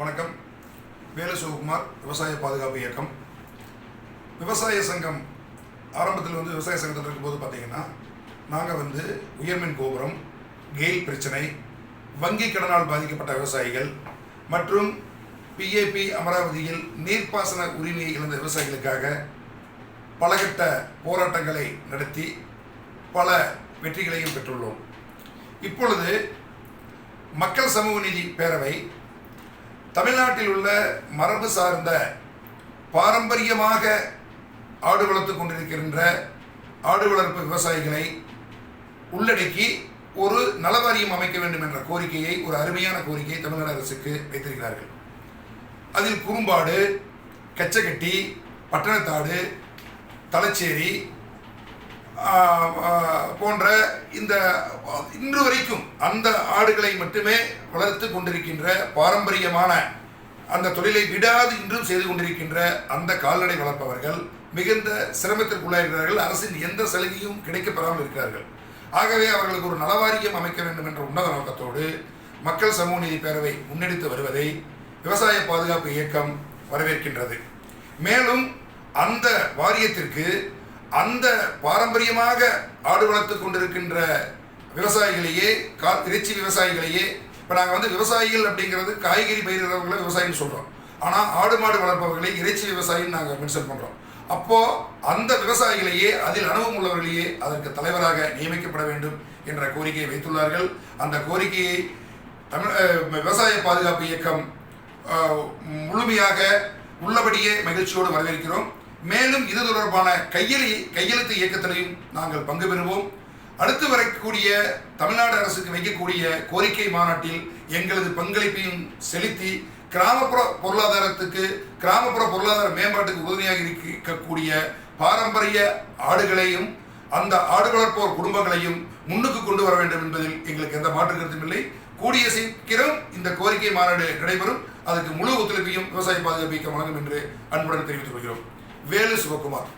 வணக்கம். வேலு சிவகுமார் விவசாய பாதுகாப்பு இயக்கம். விவசாய சங்கம் ஆரம்பத்தில் வந்து விவசாய சங்கத்தில் இருக்கும்போது பார்த்தீங்கன்னா நாங்கள் வந்து உயர்மின் கோபுரம் கெயில் பிரச்சனை வங்கி கடனால் பாதிக்கப்பட்ட விவசாயிகள் மற்றும் பிஏபி அமராவதியில் நீர்ப்பாசன உரிமையை இழந்த விவசாயிகளுக்காக பலகட்ட போராட்டங்களை நடத்தி பல வெற்றிகளையும் பெற்றுள்ளோம். இப்பொழுது மக்கள் சமூக நீதி பேரவை தமிழ்நாட்டில் உள்ள மரபு சார்ந்த பாரம்பரியமாக ஆடு வளர்த்து கொண்டிருக்கின்ற ஆடு வளர்ப்பு விவசாயிகளை உள்ளடக்கி ஒரு நலவாரியம் அமைக்க வேண்டும் என்ற கோரிக்கையை ஒரு அருமையான கோரிக்கையை தமிழ்நாடு அரசுக்கு வைத்திருக்கிறார்கள். அதில் குறும்பாடு கச்சகட்டி பட்டணத்தாடு தலச்சேரி போன்ற இந்த இன்று வரைக்கும் அந்த ஆடுகளை மட்டுமே வளர்த்து கொண்டிருக்கின்ற பாரம்பரியமான அந்த தொழிலை விடாது இன்றும் செய்து கொண்டிருக்கின்ற அந்த கால்நடை வளர்ப்பவர்கள் மிகுந்த சிரமத்திற்குள்ளாயிருக்கிறார்கள் அரசின் எந்த சலுகையும் கிடைக்கப்பெறாமல் இருக்கிறார்கள். ஆகவே அவர்களுக்கு ஒரு நலவாரியம் அமைக்க வேண்டும் என்ற உன்னத நோக்கத்தோடு மக்கள் சமூக நீதி பேரவை முன்னெடுத்து வருவதை விவசாய பாதுகாப்பு இயக்கம் வரவேற்கின்றது. மேலும் அந்த வாரியத்திற்கு அந்த பாரம்பரியமாக ஆடு வளர்த்து கொண்டிருக்கின்ற விவசாயிகளையே கா இறைச்சி விவசாயிகளையே இப்போ நாங்கள் வந்து விவசாயிகள் அப்படிங்கிறது காய்கறி பயிரிடுறவங்களை விவசாயின்னு சொல்கிறோம் ஆனால் ஆடு மாடு வளர்ப்பவர்களை இறைச்சி விவசாயின்னு நாங்கள் மென்ஷன் பண்ணுறோம் அப்போது அந்த விவசாயிகளையே அதில் அனுபவம் உள்ளவர்களையே அதற்கு தலைவராக நியமிக்கப்பட வேண்டும் என்ற கோரிக்கையை வைத்துள்ளார்கள். அந்த கோரிக்கையை தமிழ் விவசாய பாதுகாப்பு இயக்கம் முழுமையாக உள்ளபடியே மகிழ்ச்சியோடு வரவேற்கிறோம். மேலும் இது தொடர்பான கையெழு கையெழுத்து இயக்கத்திலையும் நாங்கள் பங்கு பெறுவோம். அடுத்து வரக்கூடிய தமிழ்நாடு அரசுக்கு வைக்கக்கூடிய கோரிக்கை மாநாட்டில் எங்களது பங்களிப்பையும் செலுத்தி கிராமப்புற பொருளாதாரத்துக்கு கிராமப்புற பொருளாதார மேம்பாட்டுக்கு உறுதுணையாக இருக்கக்கூடிய பாரம்பரிய ஆடுகளையும் அந்த ஆடு வளர்ப்போர் குடும்பங்களையும் முன்னுக்கு கொண்டு வர வேண்டும் என்பதில் எங்களுக்கு எந்த மாற்று கருத்தும் இல்லை. கூடிய சீக்கிரம் இந்த கோரிக்கை மாநாடு நடைபெறும். அதுக்கு முழு ஒத்துழைப்பையும் விவசாய பாதுகாப்பு இயக்கம் வழங்கும் என்று அன்புடன் தெரிவித்துக் கொள்கிறோம். வேலு சிவகுமார்